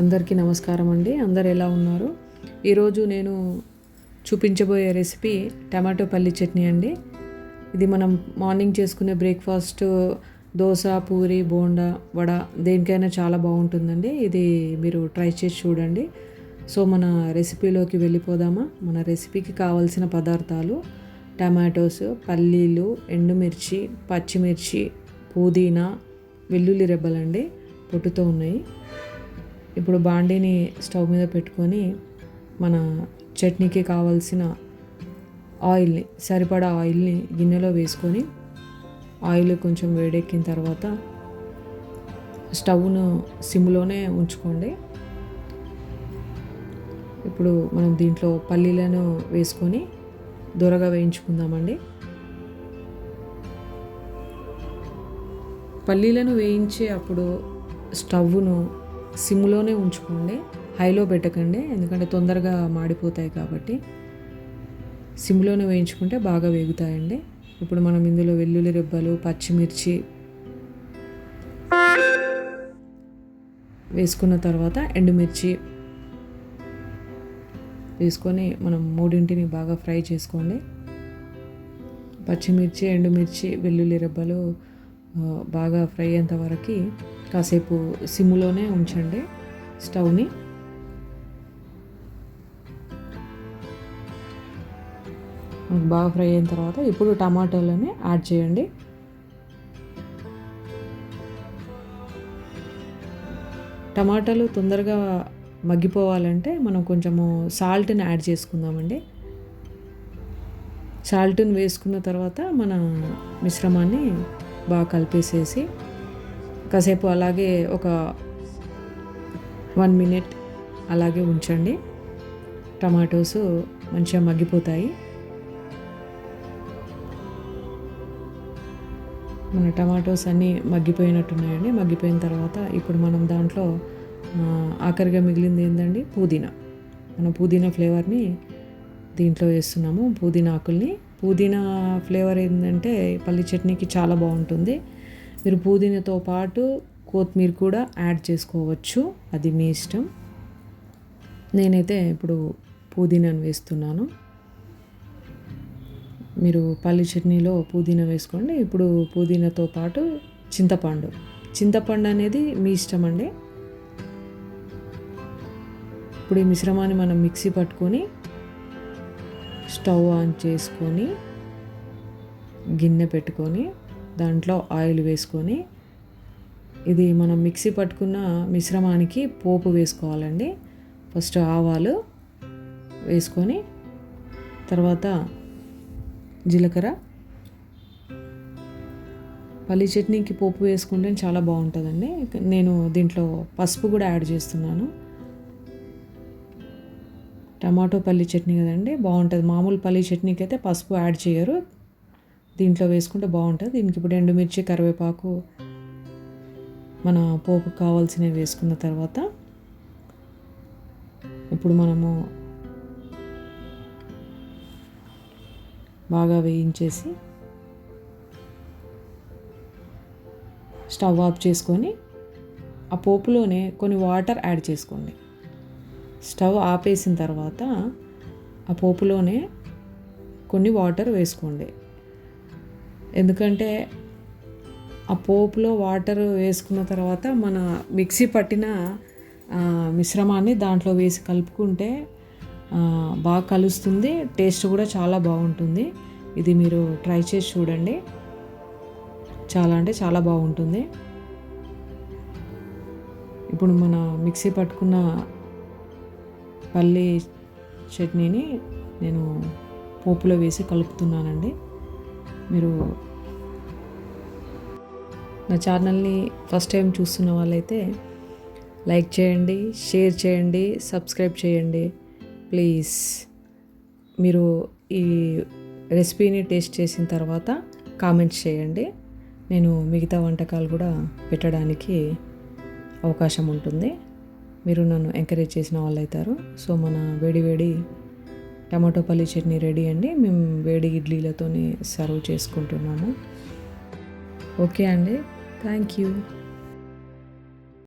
అందరికీ నమస్కారం అండి. అందరు ఎలా ఉన్నారు? ఈరోజు నేను చూపించబోయే రెసిపీ టమాటో పల్లి చట్నీ అండి. ఇది మనం మార్నింగ్ చేసుకునే బ్రేక్ఫాస్ట్ దోశ పూరి బోండా వడ దేనికైనా చాలా బాగుంటుందండి. ఇది మీరు ట్రై చేసి చూడండి. సో మన రెసిపీలోకి వెళ్ళిపోదామా? మన రెసిపీకి కావాల్సిన పదార్థాలు టమాటోస్ పల్లీలు ఎండుమిర్చి పచ్చిమిర్చి పుదీనా వెల్లుల్లి రెబ్బలండి. పొట్టుతో ఉన్నాయి. ఇప్పుడు బాండీని స్టవ్ మీద పెట్టుకొని మన చట్నీకి కావాల్సిన ఆయిల్ని సరిపడా ఆయిల్ని గిన్నెలో వేసుకొని ఆయిల్ కొంచెం వేడెక్కిన తర్వాత స్టవ్ను సిమ్లోనే ఉంచుకోండి. ఇప్పుడు మనం దీంట్లో పల్లీలను వేసుకొని దొరగా వేయించుకుందామండి. పల్లీలను వేయించే అప్పుడు స్టవ్ను సిమ్లోనే ఉంచుకోండి హైలో పెట్టకండి ఎందుకంటే తొందరగా మాడిపోతాయి కాబట్టి. సిమ్లోనే వేయించుకుంటే బాగా వేగుతాయండి. ఇప్పుడు మనం ఇందులో వెల్లుల్లి రెబ్బలు పచ్చిమిర్చి వేసుకున్న తర్వాత ఎండుమిర్చి వేసుకొని మనం మూడింటిని బాగా ఫ్రై చేసుకోండి. పచ్చిమిర్చి ఎండుమిర్చి వెల్లుల్లి రెబ్బలు బాగా ఫ్రై అయ్యేంత వరకు కాసేపు సిమ్లోనే ఉంచండి స్టవ్ని. బాగా ఫ్రై అయిన తర్వాత ఇప్పుడు టమాటోలని యాడ్ చేయండి. టమాటాలు తొందరగా మగ్గిపోవాలంటే మనం కొంచెము సాల్ట్ని యాడ్ చేసుకుందామండి. సాల్ట్ని వేసుకున్న తర్వాత మన మిశ్రమాన్ని బాగా కలిపేసేసి కాసేపు అలాగే ఒక వన్ మినిట్ అలాగే ఉంచండి. టమాటోస్ మంచిగా మగ్గిపోతాయి. మన టమాటోస్ అన్నీ మగ్గిపోయినట్టున్నాయండి. మగ్గిపోయిన తర్వాత ఇప్పుడు మనం దాంట్లో ఆఖరిగా మిగిలింది ఏంటండి పుదీనా. మన పుదీనా ఫ్లేవర్ని దీంట్లో వేస్తున్నాము. పుదీనా ఆకుల్ని. పుదీనా ఫ్లేవర్ ఏంటంటే పల్లి చట్నీకి చాలా బాగుంటుంది. మీరు పుదీనాతో పాటు కొత్తిమీర కూడా యాడ్ చేసుకోవచ్చు. అది మీ ఇష్టం. నేనైతే ఇప్పుడు పుదీనాను వేస్తున్నాను. మీరు పల్లి చట్నీలో పుదీనా వేసుకోండి. ఇప్పుడు పుదీనాతో పాటు చింతపండు. చింతపండు అనేది మీ ఇష్టం అండి. ఇప్పుడు ఈ మిశ్రమాన్ని మనం మిక్సీ పట్టుకొని స్టవ్ ఆన్ చేసుకొని గిన్నె పెట్టుకొని దాంట్లో ఆయిల్ వేసుకొని ఇది మనం మిక్సీ పట్టుకున్న మిశ్రమానికి పోపు వేసుకోవాలండి. ఫస్ట్ ఆవాలు వేసుకొని తర్వాత జీలకర్ర. పల్లి చట్నీకి పోపు వేసుకుంటే చాలా బాగుంటుందండి. నేను దీంట్లో పసుపు కూడా యాడ్ చేస్తున్నాను. టమాటో పల్లి చట్నీ కదండి బాగుంటుంది. మామూలు పల్లి చట్నీకి అయితే పసుపు యాడ్ చేయరు. దీంట్లో వేసుకుంటే బాగుంటుంది. దీనికి ఇప్పుడు ఎండుమిర్చి కరివేపాకు మన పోపు కావాల్సినవి వేసుకున్న తర్వాత ఇప్పుడు మనము బాగా వేయించేసి స్టవ్ ఆఫ్ చేసుకొని ఆ పోపులోనే కొన్ని వాటర్ యాడ్ చేసుకోండి. స్టవ్ ఆపేసిన తర్వాత ఆ పోపులోనే కొన్ని వాటర్ వేసుకోండి. ఎందుకంటే ఆ పోపులో వాటర్ వేసుకున్న తర్వాత మన మిక్సీ పట్టిన మిశ్రమాన్ని దాంట్లో వేసి కలుపుకుంటే బాగా కలుస్తుంది టేస్ట్ కూడా చాలా బాగుంటుంది. ఇది మీరు ట్రై చేసి చూడండి. చాలా అంటే చాలా బాగుంటుంది. ఇప్పుడు మన మిక్సీ పట్టుకున్న పల్లి చట్నీని నేను పోపులో వేసి కలుపుతున్నానండి. మీరు నా ఛానల్ని ఫస్ట్ టైం చూస్తున్న వాళ్ళైతే లైక్ చేయండి షేర్ చేయండి సబ్స్క్రైబ్ చేయండి. ప్లీజ్ మీరు ఈ రెసిపీని టేస్ట్ చేసిన తర్వాత కామెంట్స్ చేయండి. నేను మిగతా వంటకాలు కూడా పెట్టడానికి అవకాశం ఉంటుంది. మీరు నన్ను ఎంకరేజ్ చేసిన వాళ్ళు అవుతారు సో మన వేడి వేడి టమాటో పల్లి చట్నీ రెడీ అండి. మేము వేడి ఇడ్లీలతోనే సర్వ్ చేసుకుంటున్నాము. ఓకే అండి. Thank you.